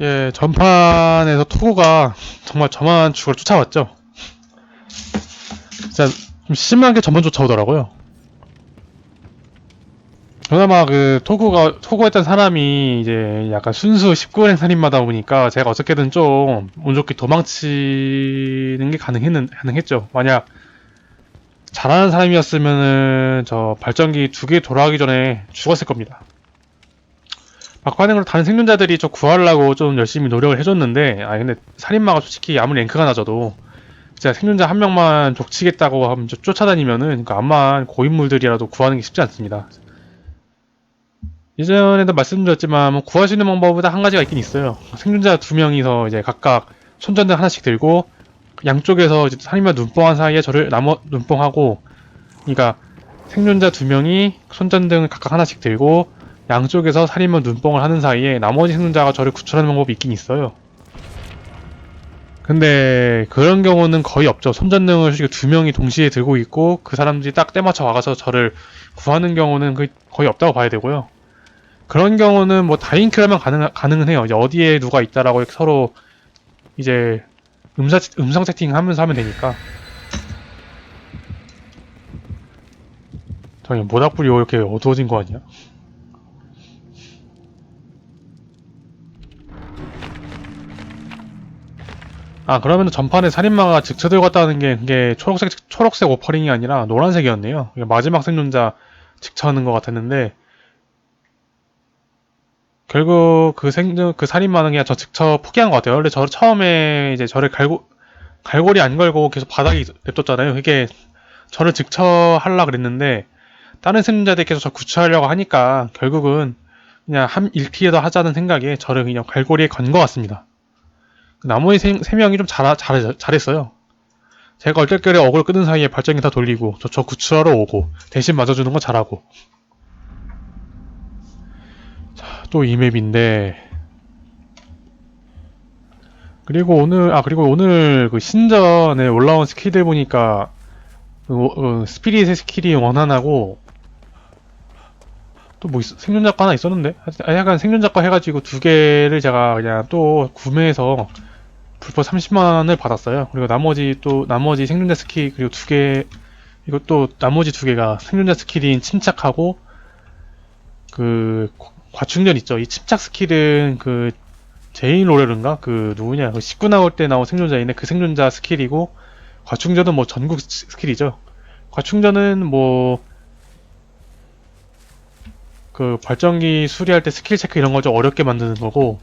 예, 전판에서 토고가 정말 저만 죽을 쫓아왔죠. 진짜 좀 심하게 저만 쫓아오더라고요. 그나마 그 토고가 토고했던 사람이 이제 약간 순수 19행 살인마다 보니까 제가 어떻게든 좀 운 좋게 도망치는 게 가능했는 가능했죠. 만약 잘하는 사람이었으면은 저 발전기 두 개 돌아가기 전에 죽었을 겁니다. 막판으로 다른 생존자들이 좀 구하려고 좀 열심히 노력을 해줬는데, 아 근데 살인마가 솔직히 아무리 랭크가 낮아도 진짜 생존자 한 명만 족치겠다고 하면 쫓- 쫓아다니면은 그 암만 고인물들이라도 구하는 게 쉽지 않습니다. 예전에도 말씀드렸지만 뭐 구할 수 있는 방법은 딱한 가지가 있긴 있어요. 생존자 두 명이서 이제 각각 손전등 하나씩 들고 양쪽에서 살인마 눈뽕한 사이에 저를 나머 눈뽕하고, 그러니까 생존자 두 명이 손전등을 각각 하나씩 들고 양쪽에서 살인마 눈뽕을 하는 사이에 나머지 생존자가 저를 구출하는 방법이 있긴 있어요. 근데 그런 경우는 거의 없죠. 손전등을 두 명이 동시에 들고 있고 그 사람들이 딱 때맞춰 와가서 저를 구하는 경우는 그- 거의 없다고 봐야 되고요. 그런 경우는 뭐 다인큐라면 가능, 가능은 해요. 어디에 누가 있다라고 서로 이제 음사, 음성 채팅 하면서 하면 되니까. 저기 모닥불이 왜 이렇게 어두워진 거 아니야? 아 그러면 전판에 살인마가 직처 들어갔다는 게 그게 초록색 초록색 오퍼링이 아니라 노란색이었네요. 마지막 생존자 직처하는 것 같았는데 결국 그 생존 그 살인마는 그냥 저 직처 포기한 것 같아요. 원래 저 처음에 이제 저를 갈고 갈고리 안 걸고 계속 바닥에 냅뒀잖아요. 이게 저를 직처 하려 그랬는데 다른 생존자들께서 저 구출하려고 하니까 결국은 그냥 한 1피해 더 하자는 생각에 저를 그냥 갈고리에 건 것 같습니다. 나머지 세, 세 명이 좀 잘, 잘, 잘했어요. 제가 얼떨결에 어글 끄는 사이에 발전기 다 돌리고 저, 저 구출하러 오고 대신 맞아주는 거 잘하고. 자, 또 이 맵인데. 그리고 오늘 아 그리고 오늘 그 신전에 올라온 스킬들 보니까 그, 어, 스피릿의 스킬이 원하나고 또 뭐 생존자 거 하나 있었는데? 아, 약간 생존자 거 해가지고 두 개를 제가 그냥 또 구매해서 불법 30만 원을 받았어요. 그리고 나머지 또 나머지 생존자 스킬 그리고 두개또 나머지 두 개가 생존자 스킬인 침착하고 그 과충전 있죠. 이 침착 스킬은 그 제인 로레른가 그 누구냐 그 19 나올 때 나온 생존자인데 그 생존자 스킬이고 과충전은 뭐 전국 스- 스킬이죠. 과충전은 뭐 그 발전기 수리할 때 스킬 체크 이런 거 좀 어렵게 만드는 거고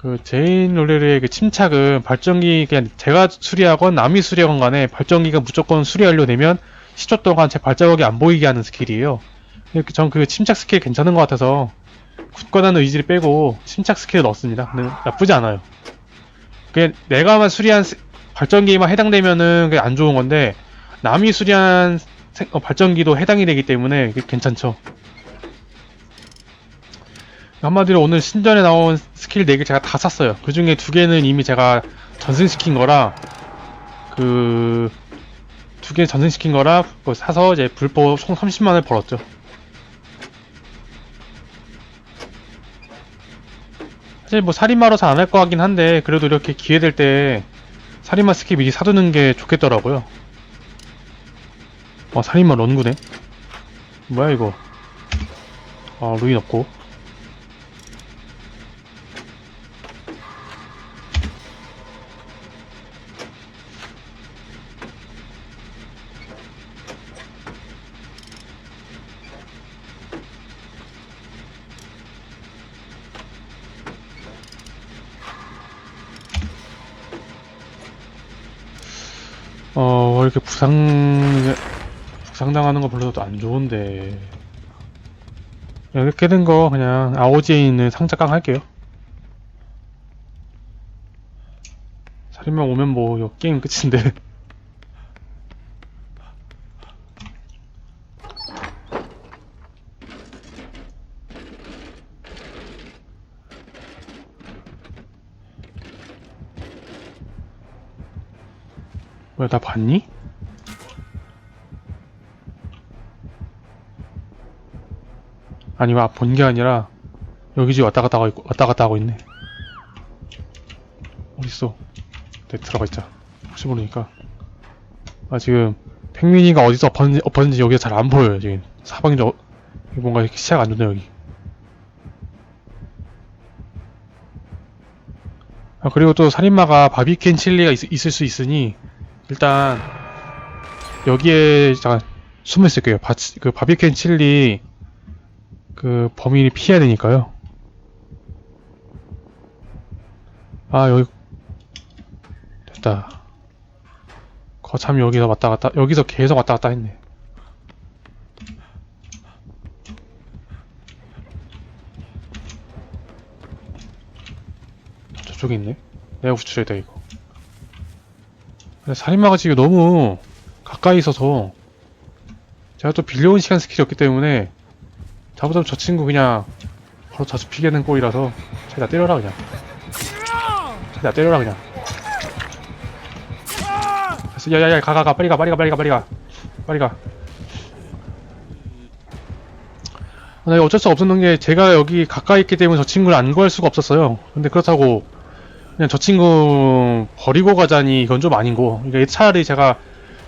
그 제인 롤레르의 그 침착은 발전기 그냥 제가 수리하건 남이 수리하건 간에 발전기가 무조건 수리 완료되면 10초 동안 제 발자국이 안 보이게 하는 스킬이에요. 전그 침착 스킬 괜찮은 것 같아서 굳건한 의지를 빼고 침착 스킬을 넣었습니다. 근데 나쁘지 않아요. 그냥 내가만 수리한 스- 발전기만 해당되면은 그게 안 좋은 건데 남이 수리한 생- 어, 발전기도 해당이 되기 때문에 괜찮죠. 한마디로 오늘 신전에 나온 스킬 4개 제가 다 샀어요. 그 중에 두 개는 이미 제가 전승시킨 거라, 그, 두개 전승시킨 거라, 그거 사서 이제 불법 총 30만원을 벌었죠. 사실 뭐 살인마로 잘 안 할 거 같긴 한데, 그래도 이렇게 기회 될 때, 살인마 스킬 미리 사두는 게 좋겠더라고요. 어, 살인마 런구네? 뭐야, 이거. 아, 루인 없고. 이렇게 부상, 부상당하는 거 별로 안 좋은데. 이렇게 된 거 그냥 아오지에 있는 상자 깡 할게요. 살인마 오면 뭐, 이거 게임 끝인데. 왜, 나 봤니? 아니, 와, 본 게 아니라, 여기 지금 왔다 갔다 하고 있고, 왔다 갔다 하고 있네. 어딨어? 네, 들어가 있자. 혹시 모르니까. 아, 지금, 팽민이가 어디서 엎었는지, 엎었는지 여기가 잘 안 보여요, 지금. 사방이 저, 뭔가 이렇게 시야가 안 좋네, 여기. 아, 그리고 또 살인마가 바비큐 앤 칠리가 있, 있을 수 있으니, 일단, 여기에, 잠깐, 숨어 있을게요. 바, 그 바비큐 앤 칠리, 그, 범인이 피해야 되니까요. 아, 여기, 됐다. 거참 여기서 왔다 갔다, 여기서 계속 왔다 갔다 했네. 저쪽에 있네. 내가 구출해야 돼, 이거. 근데 살인마가 지금 너무 가까이 있어서 제가 또 빌려온 시간 스킬이 없기 때문에 잘못하면 저 친구 그냥 바로 자주 피게 는 꼴이라서 자기다 때려라 그냥. 자기다 때려라 그냥. 됐어 야야야 가가 가. 빨리 가 빨리 가 빨리 가 빨리 가. 빨리 가. 아, 나 어쩔 수 없었는 게 제가 여기 가까이 있기 때문에 저 친구를 안 구할 수가 없었어요. 근데 그렇다고 그냥 저 친구 버리고 가자니 이건 좀 아닌고 이게 차라리 제가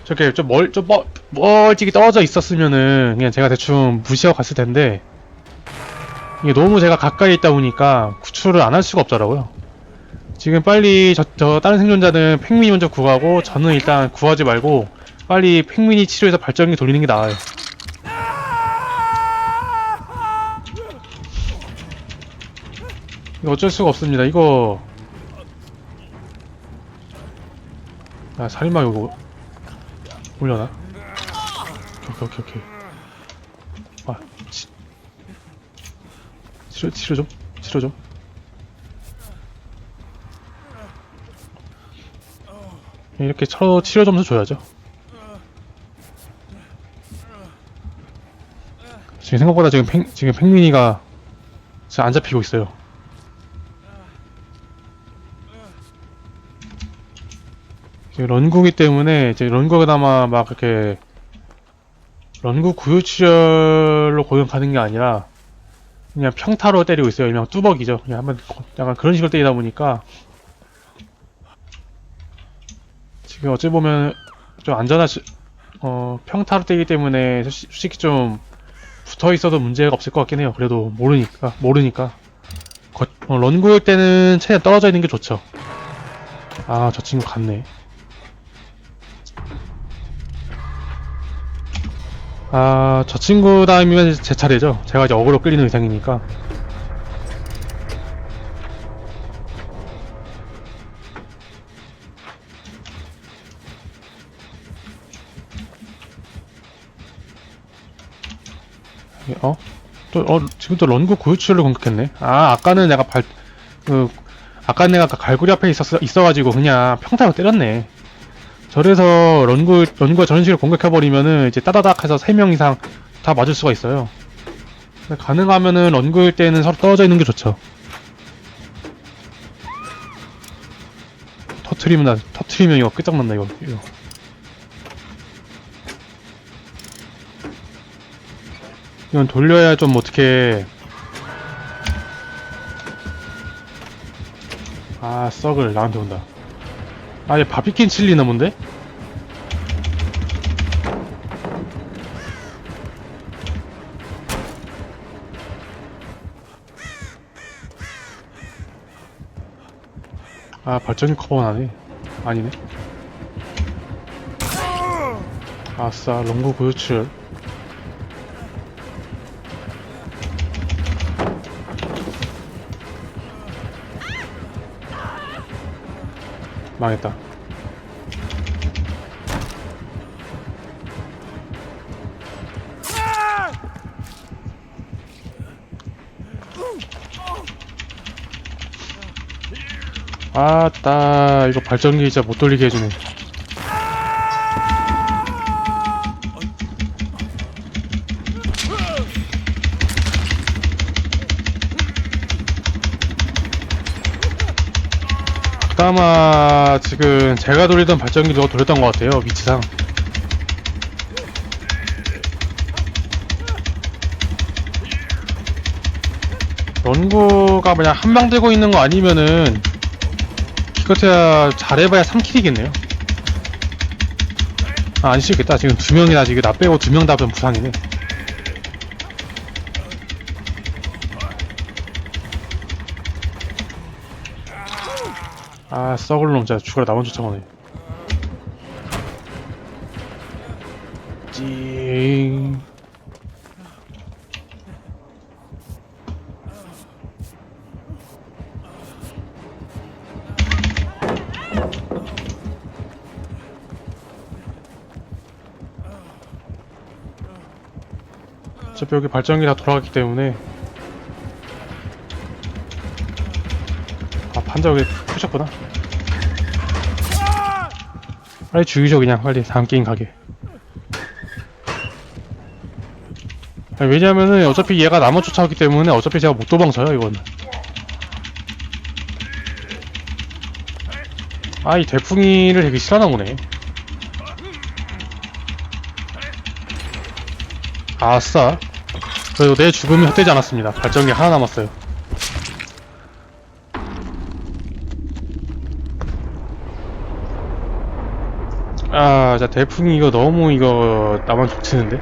저렇게 좀 멀, 좀 멀, 멀찍이 떨어져 있었으면은 그냥 제가 대충 무시하고 갔을 텐데 이게 너무 제가 가까이 있다 보니까 구출을 안 할 수가 없더라고요. 지금 빨리 저, 저 다른 생존자는 팽민이 먼저 구하고 저는 일단 구하지 말고 빨리 팽민이 치료해서 발전기 돌리는 게 나아요. 이거 어쩔 수가 없습니다. 이거 아 살인마 이거 올려나? 오케이 오케이 오케이. 아 치... 치료 치료 좀 치료 좀 이렇게 서로 치료 점수 줘야죠. 지금 생각보다 지금 팽 지금 팽민이가 안 잡히고 있어요 지금 런구기 때문에 이제 런구가 막 이렇게 런구 구유치열로 공격하는 게 아니라 그냥 평타로 때리고 있어요. 일명 뚜벅이죠. 그냥 한번 약간 그런 식으로 때리다 보니까 지금 어찌 보면 좀 안전한 시- 어 평타로 때리기 때문에 솔직- 솔직히 좀 붙어 있어도 문제가 없을 것 같긴 해요. 그래도 모르니까 모르니까 거, 어, 런구일 때는 최대한 떨어져 있는 게 좋죠. 아 저 친구 갔네. 아, 저 친구 다음이면 제 차례죠. 제가 이제 어그로 끌리는 의상이니까. 어? 또, 어, 지금 또 런구 고유출을 공격했네. 아, 아까는 내가 발, 그, 아까 내가 아까 갈고리 앞에 있었어, 있어가지고 그냥 평타로 때렸네. 저래서 런구, 런구가 저런 식으로 공격해버리면은 이제 따다닥 해서 3명 이상 다 맞을 수가 있어요. 가능하면은 런구일 때는 서로 떨어져 있는 게 좋죠. 터트리면, 나, 터트리면 이거 끝장난다, 이거. 이거. 이건 돌려야 좀 어떻게. 아, 썩을, 나한테 온다. 아, 얘 바비킨 칠리나 뭔데? 아, 안 해. 아니네. 아싸, 롱구 고유출. 망했다. 아따 이거 발전기 진짜 못 돌리게 해주네 그나마 지금 제가 돌리던 발전기 누가 돌렸던 것 같아요 위치상 연구가 그냥 한 방 들고 있는 거 아니면은 기껏해야 잘해봐야 3킬이겠네요. 아, 안 쉬겠다. 지금 두 명이나 지금 나 빼고 두 명 다 부상이네. 아, 썩을 놈 진짜 죽어라 나만 쫓아오네. 찡. 어차피 여기 발전기 다 돌아갔기 때문에 아 판자 여기 푸셨구나. 빨리 죽이죠 그냥. 빨리 다음 게임 가게. 아니, 왜냐면은 어차피 얘가 나만 쫓아오기 때문에 어차피 제가 못 도망쳐요 이건 아이 대풍이를 되게 싫어하나 보네. 아싸. 그래도 내 죽음이 헛되지 않았습니다. 발전기 하나 남았어요 아, 자, 대풍이 이거 너무 이거 나만 족치는데?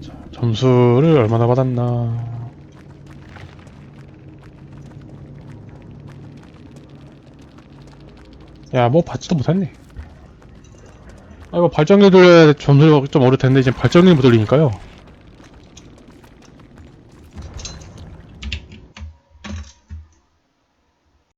자, 점수를 얼마나 받았나? 야, 뭐 받지도 못했네. 아, 이거 발전기 돌려야 점수가 좀 어릴 텐데, 지금 발전기 못 돌리니까요.